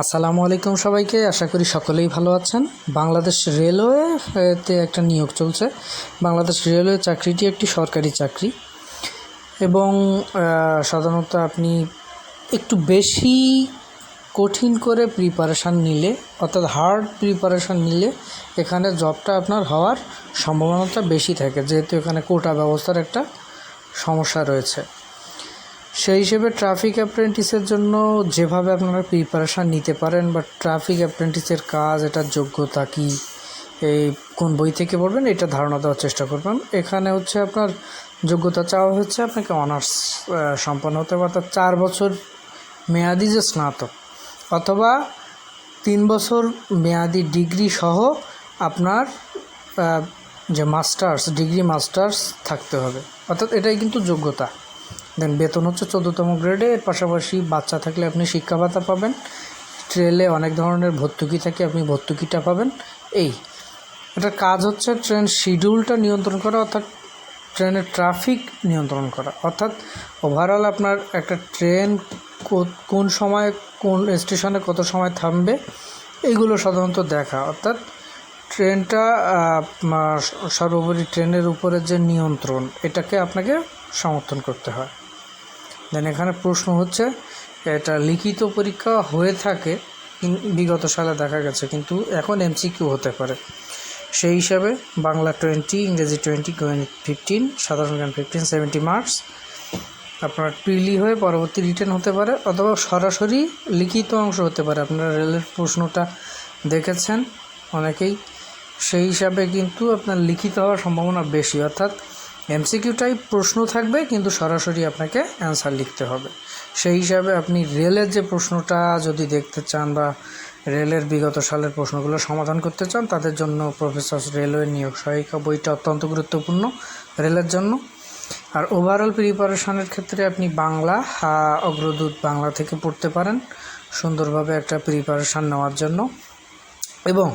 আসসালামু আলাইকুম সবাইকে। আশা করি সকলেই ভালো আছেন। বাংলাদেশ রেলওয়েতে একটা নিয়োগ চলছে। বাংলাদেশ রেলওয়ে চাকরিটি একটি সরকারি চাকরি। এবং সাধারণত আপনি একটু বেশি কঠিন করে প্রিপারেশান নিলে, অর্থাৎ হার্ড প্রিপারেশান নিলে, এখানে জবটা আপনার হওয়ার সম্ভাবনাটা বেশি থাকে। যেহেতু এখানে কোটা ব্যবস্থার একটা সমস্যা রয়েছে। সেই হিসেবে ট্রাফিক অ্যাপ্রেন্টিসের জন্য যেভাবে আপনারা প্রিপারেশান নিতে পারেন বা ট্রাফিক অ্যাপ্রেন্টিসের কাজ, এটার যোগ্যতা কি, এই কোন বই থেকে পড়বেন, এটা ধারণা দেওয়ার চেষ্টা করবেন। এখানে হচ্ছে আপনার যোগ্যতা চাওয়া হচ্ছে আপনাকে অনার্স সম্পন্ন হতে হবে। অর্থাৎ চার বছর মেয়াদি যে স্নাতক, অথবা তিন বছর মেয়াদি ডিগ্রি সহ আপনার যে মাস্টার্স ডিগ্রি মাস্টার্স থাকতে হবে। অর্থাৎ এটাই কিন্তু যোগ্যতা। দেন বেতন হচ্ছে চোদ্দোতম গ্রেডে এর পাশাপাশি বাচ্চা থাকলে আপনি শিক্ষা ভাতা পাবেন। ট্রেলে অনেক ধরনের ভর্তুকি থাকে, আপনি ভর্তুকিটা পাবেন। এই এটার কাজ হচ্ছে ট্রেন শিডিউলটা নিয়ন্ত্রণ করা, অর্থাৎ ট্রেনের ট্রাফিক নিয়ন্ত্রণ করা। অর্থাৎ ওভারঅল আপনার একটা ট্রেন কোন সময়, কোন স্টেশনে কত সময় থামবে এইগুলো সাধারণত দেখা। অর্থাৎ ট্রেনটা সর্বোপরি ট্রেনের উপরে যে নিয়ন্ত্রণ, এটাকে আপনাকে সমর্থন করতে হয়। দেন এখানে প্রশ্ন হচ্ছে, এটা লিখিত পরীক্ষা হয়ে থাকে বিগত সালে দেখা গেছে, কিন্তু এখন এমসিকিউ হতে পারে। সেই হিসাবে বাংলা টোয়েন্টি ইংরেজি টোয়েন্টি ফিফটিন সাধারণ জ্ঞান ফিফটিন সেভেন্টি মার্কস আপনার প্রিলি হয়ে পরবর্তী রিটার্ন হতে পারে, অথবা সরাসরি লিখিত অংশ হতে পারে। আপনারা রেলের প্রশ্নটা দেখেছেন অনেকেই। সেই হিসাবে কিন্তু আপনার লিখিত হওয়ার সম্ভাবনা বেশি, অর্থাৎ এমসিকিউ টাইপ প্রশ্ন থাকবে, কিন্তু সরাসরি আপনাকে অ্যান্সার লিখতে হবে। সেই হিসাবে আপনি রেলের যে প্রশ্নটা যদি দেখতে চান বা রেলের বিগত সালের প্রশ্নগুলো সমাধান করতে চান, তাদের জন্য প্রফেসর রেলওয়ে নিয়োগ সহায়িকা বইটা অত্যন্ত গুরুত্বপূর্ণ রেলের জন্য। আর ওভারঅল প্রিপারেশনের ক্ষেত্রে আপনি বাংলা অগ্রদূত বাংলা থেকে পড়তে পারেন, সুন্দরভাবে একটা প্রিপারেশান নেওয়ার জন্য। এবং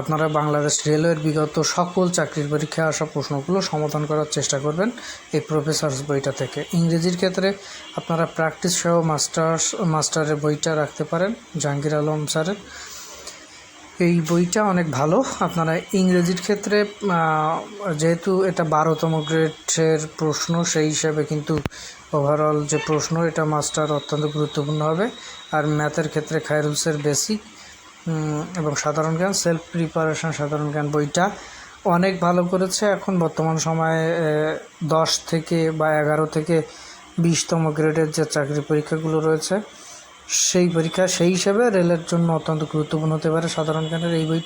আপনারা বাংলাদেশ রেলওয়ের বিগত সকল চাকরির পরীক্ষায় আসা প্রশ্নগুলো সমাধান করার চেষ্টা করবেন এই প্রফেসর্স বইটা থেকে। ইংরেজির ক্ষেত্রে আপনারা প্র্যাকটিস সহ মাস্টার্স মাস্টারের বইটা রাখতে পারেন, জাহাঙ্গীর আলম স্যারের। এই বইটা অনেক ভালো। আপনারা ইংরেজির ক্ষেত্রে যেহেতু এটা বারোতম গ্রেডের প্রশ্ন, সেই হিসাবে কিন্তু ওভারঅল যে প্রশ্ন, এটা মাস্টার অত্যন্ত গুরুত্বপূর্ণ হবে। আর ম্যাথের ক্ষেত্রে খায়রুলসের বেসিক এবং সাধারণ জ্ঞান সেলফ প্রিপারেশন সাধারণ জ্ঞান বইটা অনেক ভালো করেছে। এখন বর্তমান সময়ে দশ থেকে বা এগারো থেকে বিশতম গ্রেডের যে চাকরি পরীক্ষাগুলো রয়েছে, সেই পরীক্ষা সেই হিসেবে রেলের জন্য অত্যন্ত গুরুত্বপূর্ণ হতে পারে সাধারণ জ্ঞানের এই বইটি।